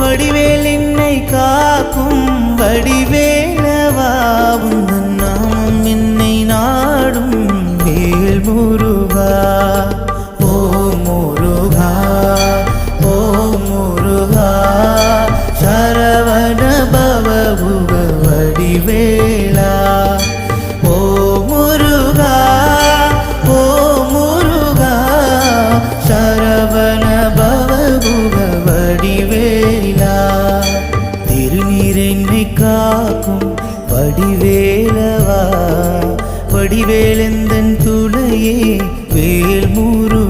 வடிவேல் என்னை காக்கும் வடிவேலவாவும் உந்தன் நாமம் என்னை நாடும் வேல் முருகா வடிவேலா திருநீர் காக்கும் வடிவேலவா வடிவேலந்தன் துணையே வேல் மூறு